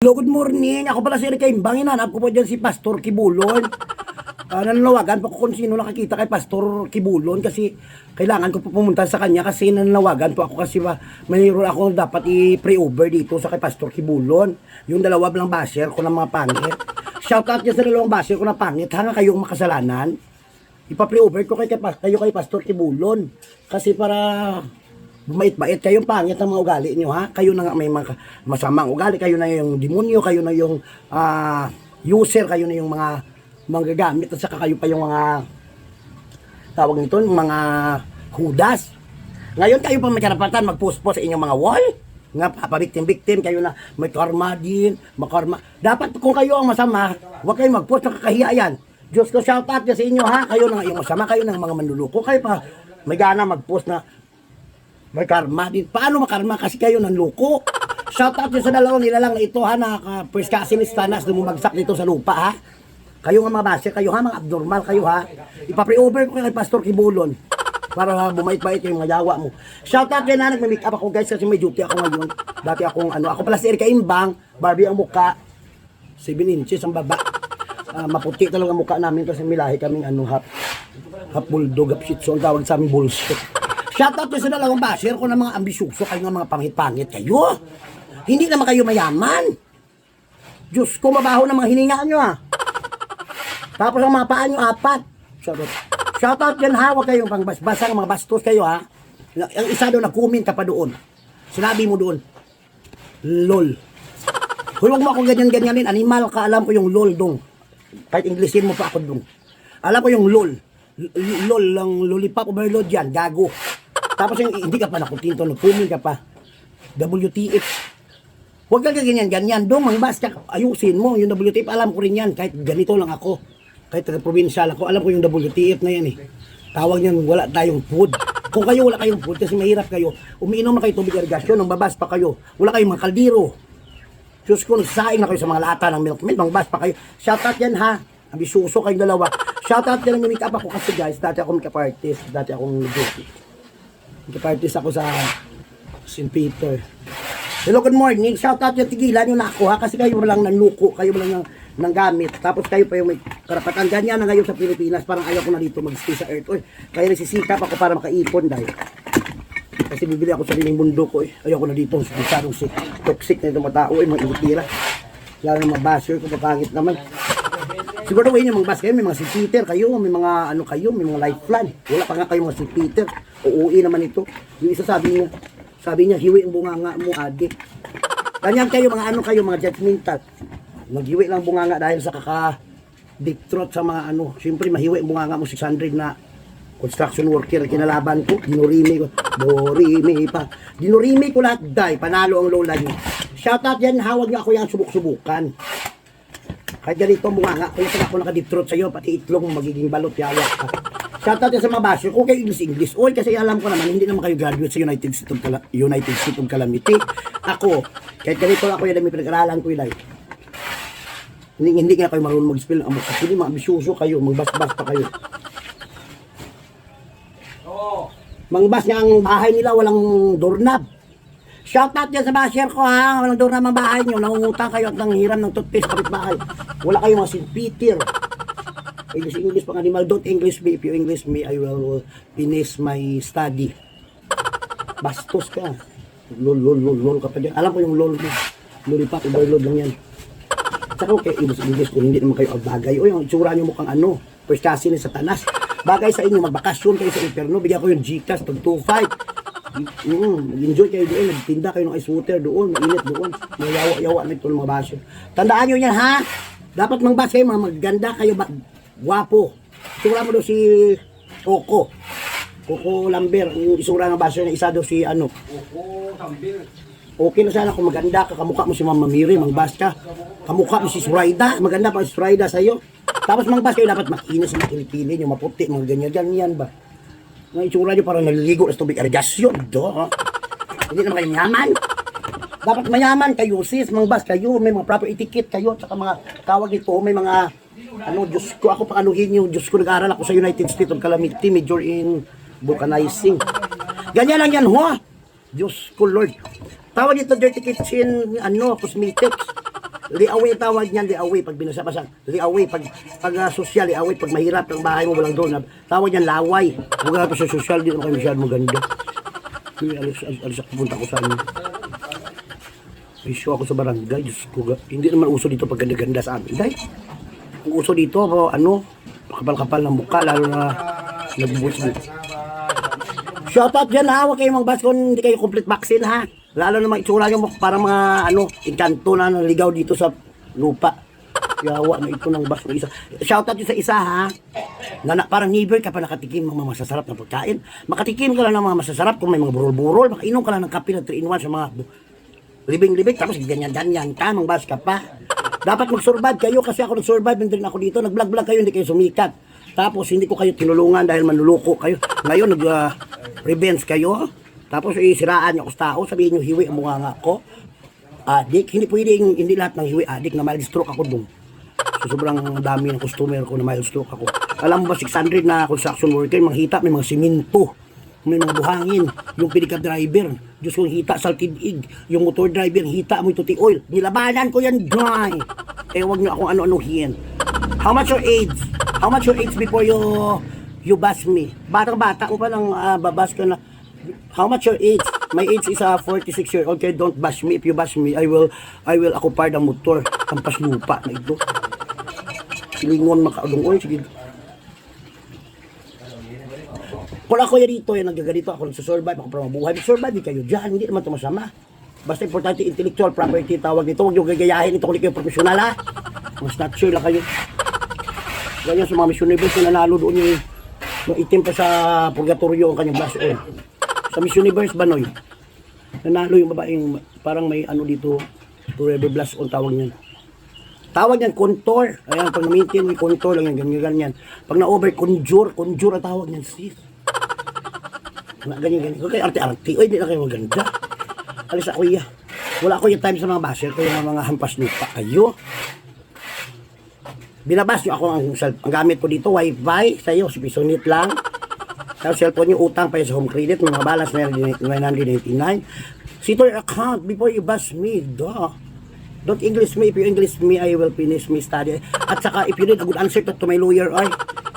Hello, good morning. Ako pala si Erika Imbang. Hinanap ko po dyan si Pastor Kibulon. Uh, nananawagan pa ko kung sino nakakita kay Pastor Kibulon kasi kailangan ko po pumunta sa kanya kasi nananawagan po ako kasi ba, mayroon ako dapat i-pre-over dito sa kay Pastor Kibulon. Yung dalawa lang basher ko ng mga pangit. Shout out dyan sa dalawang basher ko na pangit. Hanga kayong makasalanan. Ipa-pre-over ko kay, kay, kayo kay Pastor Kibulon. Kasi para bumait-bait kayong pangit ang mga ugali nyo ha? Kayo na nga may mga masamang ugali kayo na yung demonyo kayo na yung ah, user kayo na yung mga manggagamit at saka kayo pa yung mga tawag nito mga hudas. Ngayon kayo pa may karapatan mag-post-post sa inyong mga wall. Nga papabiktim-biktim kayo na may karma din makarma dapat kung kayo ang masama huwag kayo mag-post nakakahiya yan. Diyos ko shout out sa inyo ha? Kayo na nga yung masama kayo ng mga manluluko kayo pa may gana mag-post na may karma din. Paano makarma? Kasi kayo ng loko. Shout out sa dalawang nilalang na ito ha, na uh, first cousin ni Stanas lumumagsak dito sa lupa ha. Kayo nga mga basher, kayo ha, mga abnormal kayo ha. Ipapre-over ko kay Pastor Kibulon para ha, bumait-bait yung mga yawa mo. Shout out kay na nagme-make up ako guys kasi may duty ako ngayon. Dati akong ano, ako pala si Erika Imbang, Barbie ang muka, 7 inches ang baba. Ah, maputi talaga ang mukha namin kasi milahi kaming ano, half, half bulldog, half shih tzu, ang tawag sa aming bullshit. Shoutout ko sa dalawang basher ko ng mga ambisyoso kayo ng mga pangit-pangit kayo. Hindi naman kayo mayaman. Diyos ko, mabaho ng mga hininga nyo ah. Tapos ang mga paa nyo, apat. Shoutout. Shoutout yan ha, huwag kayong pangbasbasang mga bastos kayo ha. Ang isa doon, nag-comment ka pa doon. Sinabi mo doon, LOL. Huwag mo ako ganyan-ganyanin, animal ka, alam ko yung LOL dong. Kahit Englishin mo pa ako dong. Alam ko yung LOL. LOL, lang lollipop overload yan, gago. Tapos yung hindi ka pa nakutinto, nagkumin ka pa. WTF. Huwag kang ganyan-ganyan. Dong, mangbas ka, ayusin mo. Yung WTF, alam ko rin yan. Kahit ganito lang ako. Kahit taga-provincial ako, alam ko yung WTF na yan eh. Tawag niyan, wala tayong food. Kung kayo wala kayong food kasi mahirap kayo, umiinom na kayo tubig irrigasyon, nang babas pa kayo. Wala kayong mga kaldiro. Diyos ko, nagsaing na kayo sa mga lata ng milk milk, mangbas pa kayo. Shoutout yan ha. Ambisuso kayong dalawa. Shoutout yan ang make up ako kasi guys, dati ako make-up artist, dati akong nag-beauty. Make-up artist ako sa St. Peter. Hello, good morning. Shoutout yung tigilan yung nakuha kasi kayo lang nanluko, kayo lang ng, ng gamit. Tapos kayo pa yung may karapatan. Ganyan na ngayon sa Pilipinas. Parang ayaw ko na dito mag-stay sa earth. Uy, kaya nagsisikap ako para makaipon dahil. Kasi bibili ako sa lining mundo ko eh. Ayaw ko na dito. Masyadong si toxic na itong mga tao eh. Mga ingutira. Lalo na mga basher ko. Mapangit naman. Siguro kayo yung mga basher. May mga si Peter kayo. May mga ano kayo. May mga lifeline. Wala pa nga kayo mga si Peter. Uuwi naman ito. Yung isa sabi niya. Sabi niya, hiwi ang bunganga mo, adi. Ganyan kayo, mga ano kayo, mga judgmental. Maghiwi lang bunganga dahil sa kaka deep throat sa mga ano. Siyempre, mahiwi ang bunganga mo 600 na construction worker kinalaban ko. Dinurimi ko. Dorimi pa. Dinurimi ko lahat, day. Panalo ang lola niyo. Shoutout yan, hawag niyo ako yung subok-subukan. Kahit ganito ang bunganga, kung saan ako naka-deep throat sa'yo, pati itlog magiging balot, yawa ka. Shoutout yan sa mga basher. Kung kayo English English. Oy, kasi alam ko naman, hindi naman kayo graduate sa United States of, Cala- United States of Calamity. Ako, kahit ganito ako yan, may pinag-aralan ko yun. Hindi, hindi nga kayo marunong mag-spell ang mukha. Hindi, mga ambisyoso kayo, magbas-bas pa kayo. Mangbas nga ang bahay nila, walang doorknob. Shoutout yan sa basher ko ha, walang doorknob ang bahay nyo. Nangungutang kayo at nanghiram ng toothpaste kapit bahay. Wala kayong mga. Peter. English, English pang animal. Don't English me. If you English me, I will finish my study. Bastos ka. Lol, lol, lol, lol ka pa dyan. Alam ko yung lol mo. Lollipop, overload lang yan. Tsaka okay, English, English kung hindi naman kayo bagay. O yung itsura nyo mukhang ano. First cousin ni Satanas. Bagay sa inyo, magbakasyon kayo sa inferno. Bigyan ko yung Gcash, tag 2.5. Mm, enjoy kayo doon, nagtinda kayo ng ice water doon, mainit doon, mga yawa-yawa na ito ng mga basyo. Tandaan nyo yan ha, dapat mang bas kayo, mga maganda kayo, guwapo. Isura mo daw si Coco, Coco Lambert, yung isura ng basyo na isa daw si ano. Okay na sana kung maganda ka, kamukha mo si Mama Miri, mangbas ka. Kamukha mo si Suraida, maganda pa si Suraida sa'yo. Tapos mangbas kayo, dapat makinis, makilipili nyo, maputi, mga ganyan-ganyan ba. Ang itsura nyo parang naliligo sa tubig irigasyon. Do. Hindi naman kayo mayaman. Dapat mayaman kayo, sis, mangbas kayo, may mga proper etiquette kayo, tsaka mga tawag ito, may mga, ano, Diyos ko, ako panganuhin nyo, Diyos ko, nag-aaral ako sa United States of Calamity, major in vulcanizing. Ganyan lang yan, ho? Diyos ko, Lord. Tawag dito, dirty kitchen, ano, cosmetics. liaway tawag niyan, liaway. Pag binasa-basa, liaway. Pag, pag ah, social, liaway. Pag mahirap ang bahay mo, walang doon. Tawag niyan, laway. Huwag na sa social, di naman kayo masyadong maganda. Uy, alis, alis, alis ako ko sa ano. Show ako sa barangay. Diyos ko, hindi naman uso dito pag ganda-ganda sa amin. Dahil, ang uso dito, oh, ano, kapal-kapal ng mukha, lalo na nagbubuts dito. Shoutout dyan ha, huwag kayong magbas kung hindi kayo complete vaccine ha. Lalo na mga itsura nyo para mga ano, inkanto na naligaw dito sa lupa. Yawa na ito ng bas ng isa. Shoutout yun sa isa ha. Na, na, parang neighbor ka pa nakatikim mga masasarap na pagkain. Makatikim ka lang ng mga masasarap kung may mga burol-burol. Makainom ka lang ng kape na 3 in 1 sa mga libing-libing. Tapos ganyan-ganyan ka, mang bas ka pa. Dapat mag-survive kayo kasi ako nag-survive din ako dito. Nag-vlog-vlog kayo, hindi kayo sumikat. Tapos hindi ko kayo tinulungan dahil manluloko kayo. Ngayon nag ah, revenge kayo. Tapos isiraan niyo ako sa tao, sabihin niyo hiwi ang mukha nga ko. Adik, hindi pwedeng hindi lahat ng hiwi adik na mild stroke ako dun. So, sobrang dami ng customer ko na mild stroke ako. Alam mo ba 600 na construction worker, mga hita, may mga siminto, may mga buhangin, yung pinikap driver, Diyos ko hita sa ig, yung motor driver, hita mo ito oil. Nilabanan ko yan dry. Eh, wag niyo akong ano-anuhin. How much your age? How much your age before you you bash me? Batang-bata ko pa lang ah, babas ka na. How much your age? My age is uh, 46 years old. Okay, don't bash me. If you bash me, I will I will acquire the motor. Kampas lupa na ito. Silingon makaudong oy sige. Kung ako yan dito, yan nagaganito, ako nagsusurvive, ako para mabuhay. Survive kayo dyan, hindi naman ito masama. Basta importante intellectual property tawag nito. Huwag yung gagayahin ito hindi kayo professional ha. Mas sure lang kayo. Ganyan sa mga mission universe na nanalo doon yung, yung itim pa sa purgatorio ang kanyang blast oil. Sa mission universe ba noy? Nanalo yung babaeng parang may ano dito, forever blast on tawag niyan. Tawag niyan, contour. Ayan, pag na-maintain yung contour lang yan, ganyan, ganyan. Pag na-over, conjure. Conjure ang tawag niyan, sis. Na, ganyan, ganyan. Huwag kayo arte-arte. Uy, hindi na kayo maganda. Alis ako iya. Wala ako yung time sa mga basher ko yung mga hampas lupa. Ayo. Binabas nyo ako ang, ang gamit ko dito, wifi, sa'yo, si Pisonit lang. Tapos cellphone yung utang pa sa home credit, mga balance na yun, 999. See to your account before you bash me, duh. Don't English me. If you English me, I will finish my study. At saka, if you need a good answer to, to my lawyer, ay,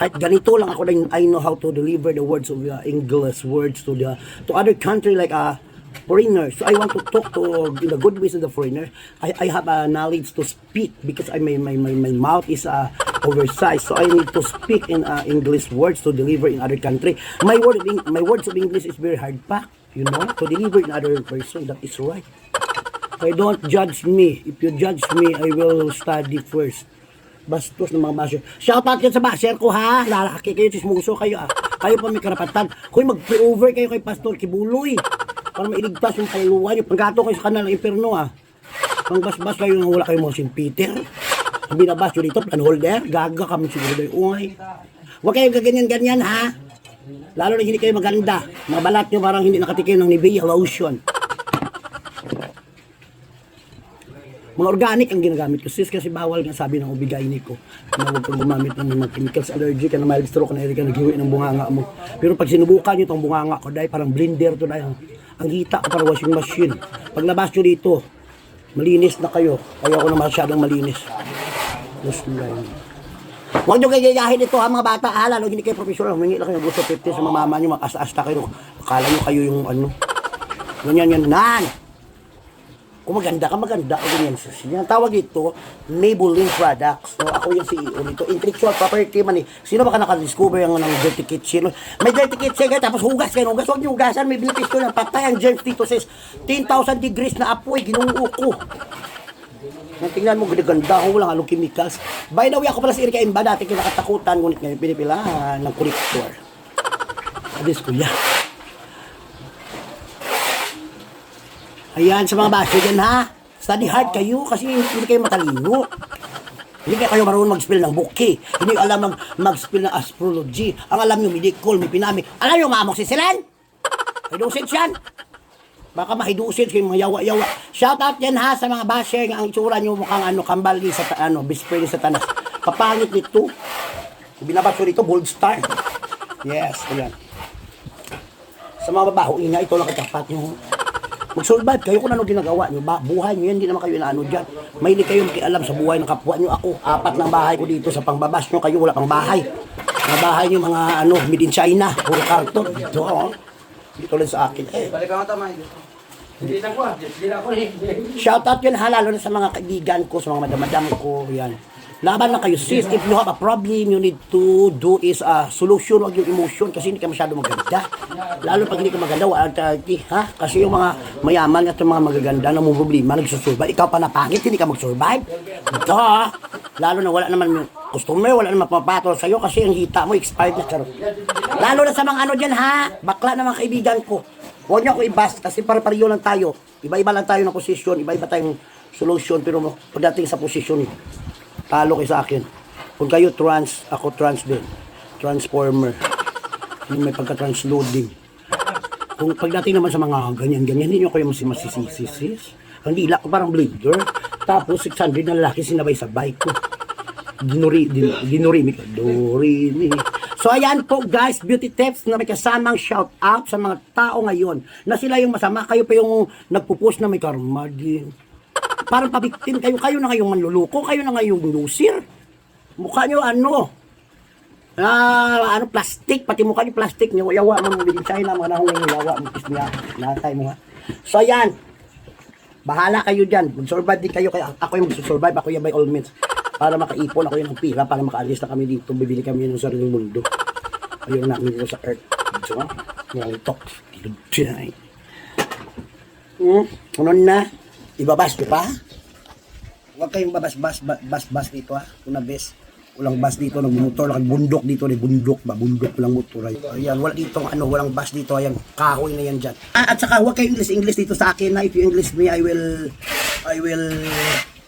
kahit ganito lang ako din, I know how to deliver the words of uh, English words to the to other country like uh, foreigners. So I want to talk to in the good ways of the foreigner. I, I have a knowledge to speak because I my my, my, my mouth is uh, oversized. So I need to speak in uh, English words to deliver in other country. My word my words of English is very hard packed, you know, to deliver in other person. That is right. Kaya don't judge me. If you judge me, I will study first. Bastos ng mga basher. Shout out yan sa basher ko ha. Lalaki kayo, sismuso kayo ah. Kayo pa may karapatan. Kung mag-pray over kayo kay Pastor Kibuloy. Para mailigtas yung kaluluwa nyo. Pagkato kayo sa kanal ng imperno ah. Pangbasbas kayo nang wala kayo mga St. Peter. Binabas nyo dito, plan holder. Gaga kami siguro daw ungay. Huwag kayong gaganyan-ganyan ha. Lalo na hindi kayo maganda. Mga balat nyo parang hindi nakatikim ng Nivea lotion. Mga organic ang ginagamit ko. Sis kasi bawal nga sabi ng ubigaini ko na huwag kang gumamit ng mga chemicals allergy ka na mild stroke na ka naghiwi ng bunganga mo. Pero pag sinubukan nyo itong bunganga ko dahil parang blender to dahil ang hita ko parang washing machine. Pag labas nyo dito, malinis na kayo. Kaya ako na masyadong malinis. Yes, Lord. Huwag nyo gayayahin ito ha mga bata ha, lalo hindi kayo professional. Humingi lang kayo gusto 50 sa mga mama nyo, mag-asta-asta kayo. Akala nyo kayo yung ano. Ganyan yan, nan! Kung maganda ka, maganda ka ganyan sa siya. Tawag ito, Maybelline Products. No, ako yung CEO nito. Intellectual property man eh. Sino ba ka nakadiscover yung ng dirty kitchen? May dirty kitchen kayo, tapos hugas kayo. Hugas, huwag niyo hugasan. May beneficio ng patay ang germs dito sis. 10,000 degrees na apoy, ginuo ko. Nang tingnan mo, ganda ko, walang halong chemicals. By the way, ako pala si Erika Imba, dati kinakatakutan, ngunit ngayon pinipilahan ng kolektor. Adis ko yan. Ayan, sa mga basyo dyan ha. Study hard kayo kasi hindi kayo matalino. Hindi kayo kayo marunong mag-spell ng buki. Hindi alam mag- mag-spell ng astrology. Ang alam nyo, medical, may pinami. Alam nyo, mamok si Silan? Dosage yan. Baka mahidusin kayo mga yawa-yawa. Shout out yan ha sa mga basher ang itsura nyo mukhang ano, kambal ni sa ano, bispray ni satanas. Kapangit nito. Binabat ko dito, bold star. Yes, ayan. Sa mga babaho, ina, ito lang katapat nyo. Mag-survive kayo kung ano ginagawa nyo. Ba, buhay nyo yan, hindi naman kayo inaano dyan. May hindi kayong kialam sa buhay ng kapwa nyo. Ako, apat ng bahay ko dito sa pangbabas nyo. Kayo wala pang bahay. Mga bahay nyo, mga ano, made in China. Puro karton. Dito, oh. Dito lang sa akin. Eh, Balikan ko tama. Hindi na ko. Hindi na ako eh. Shoutout yun ha, lalo na sa mga kaibigan ko, sa mga madam-madam ko, yan. Laban lang kayo, sis. If you have a problem, you need to do is a solution, wag yung emotion, kasi hindi ka masyado maganda. Lalo pag hindi ka maganda, wala alternative, ha? Kasi yung mga mayaman at yung mga magaganda na may problema, nagsusurvive. Ikaw pa na pangit, hindi ka mag-survive. Lalo na wala naman yung customer, wala naman papatol sa'yo kasi ang hita mo, expired na charot. Lalo na sa mga ano dyan, ha? Bakla na mga kaibigan ko. Huwag niyo ako i-bust kasi pare-pareho lang tayo. Iba-iba lang tayo ng posisyon, iba-iba tayong solution, pero pagdating sa posisyon, talo kayo sa akin. Kung kayo trans, ako trans din. Transformer. May pagka-transloading. Kung pagdating naman sa mga ganyan-ganyan, hindi nyo kayo mas masisisisis. Ang dila ko parang blader. Tapos 600 na lalaki sinabay sa bike ko. Ginuri, din, ginuri, Dori, mi. So ayan po guys, beauty tips na may kasamang shout out sa mga tao ngayon na sila yung masama, kayo pa yung nagpo-post na may karma din. Parang pabiktim kayo, kayo na ngayong manluluko, kayo na ngayong lusir. Mukha nyo ano, Ah, ano plastic, pati mukha ni plastic niyo, yawa mo din China, mga nahong yawa mo kis niya, natay mo ha. So ayan, bahala kayo dyan, mag-survive din kayo, kaya ako yung mag-survive, ako yung by all means, para makaipon ako yung ng pira, para makaalis na kami dito, bibili kami ng sariling mundo. Ayun namin dito sa earth. So, mga talk, tinay. Hmm, ano na? Ibabas ko pa? Huwag kayong babas-bas, ba- bas-bas dito ha. Kung na bes. Walang bus dito, nagmumotor, lang bundok dito, ni bundok ba, bundok lang motor. ay. Ayan, wala dito, ano, walang bus dito, ayan, kahoy na yan dyan. Ah, at saka, huwag kayong English-English dito sa akin na, if you English me, I will, I will,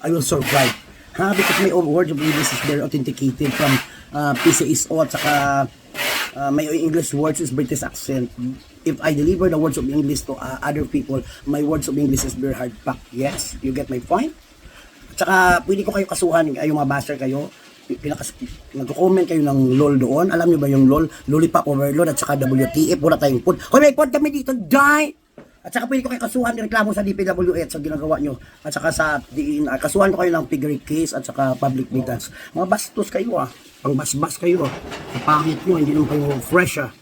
I will survive. Ha, because my own words of English is very authenticated from uh, PCSO at saka uh, English words is British accent. If I deliver the words of English to uh, other people, my words of English is very hard pack. Yes, you get my point? At saka, pwede ko kayo kasuhan, ay yung mga baser kayo, pinakas, nagko-comment kayo ng LOL doon. Alam niyo ba yung LOL? Lollipop Overload at saka WTF. Wala tayong pod. Hoy, may pod kami dito, die! At saka pwede ko kayo kasuhan ng reklamo sa DPWH sa ginagawa nyo. At saka sa DNR. Kasuhan ko kayo ng piggery case at saka public meetings. Mga bastos kayo ah. Pang basbas kayo ah. Ang pangit nyo, hindi naman kayo fresh ah.